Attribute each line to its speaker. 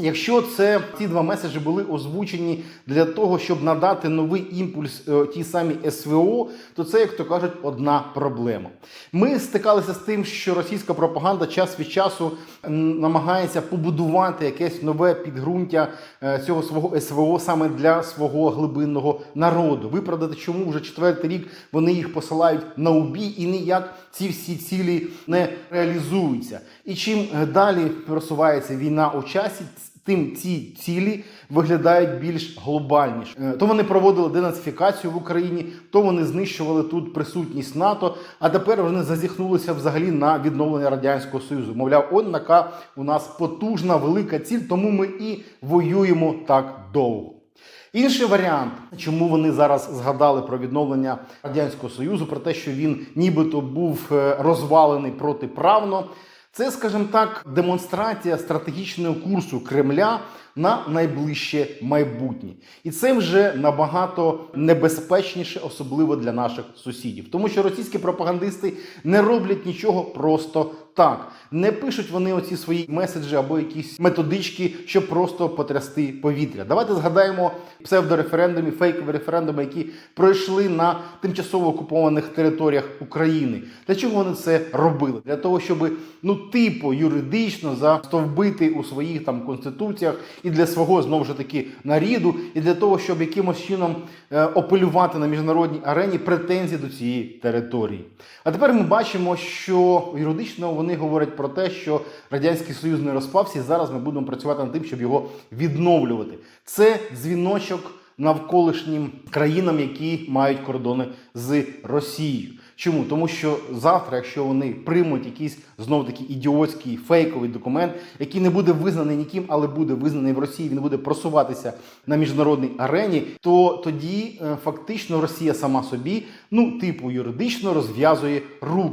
Speaker 1: Якщо це ці два меседжі були озвучені для того, щоб надати новий імпульс е, тій самій СВО, то це, як то кажуть, одна проблема. Ми стикалися з тим, що російська пропаганда час від часу намагається побудувати якесь нове підґрунтя е, цього свого СВО саме для свого глибинного народу. Виправдати, чому вже четвертий рік вони їх посилають на убій і ніяк ці всі цілі не реалізуються. І чим е, далі просувається війна у часі, тим ці цілі виглядають більш глобальніше. Е, То вони проводили денацифікацію в Україні, то вони знищували тут присутність НАТО. А тепер вони зазіхнулися взагалі на відновлення радянського союзу. Мовляв, он така у нас потужна велика ціль, тому ми і воюємо так довго. Інший варіант, чому вони зараз згадали про відновлення радянського союзу, про те, що він нібито був е, розвалений протиправно. Це, скажімо так, демонстрація стратегічного курсу Кремля на найближче майбутнє, і це вже набагато небезпечніше, особливо для наших сусідів, тому що російські пропагандисти не роблять нічого просто так. Не пишуть вони оці свої меседжі або якісь методички, щоб просто потрясти повітря. Давайте згадаємо псевдореферендуми, фейкові референдуми, які пройшли на тимчасово окупованих територіях України. Для чого вони це робили? Для того, щоб ну типу юридично застовбити у своїх там конституціях і для свого знову ж таки наріду, і для того, щоб якимось чином е, апелювати на міжнародній арені претензії до цієї території. А тепер ми бачимо, що юридично вони говорять про те, що радянський союз не розпався, і зараз ми будемо працювати над тим, щоб його відновлювати. Це дзвіночок навколишнім країнам, які мають кордони з Росією. Чому? Тому що завтра, якщо вони приймуть якийсь знов таки ідіотський фейковий документ, який не буде визнаний ніким, але буде визнаний в Росії, він буде просуватися на міжнародній арені, то тоді е, фактично Росія сама собі, ну типу юридично розв'язує руки.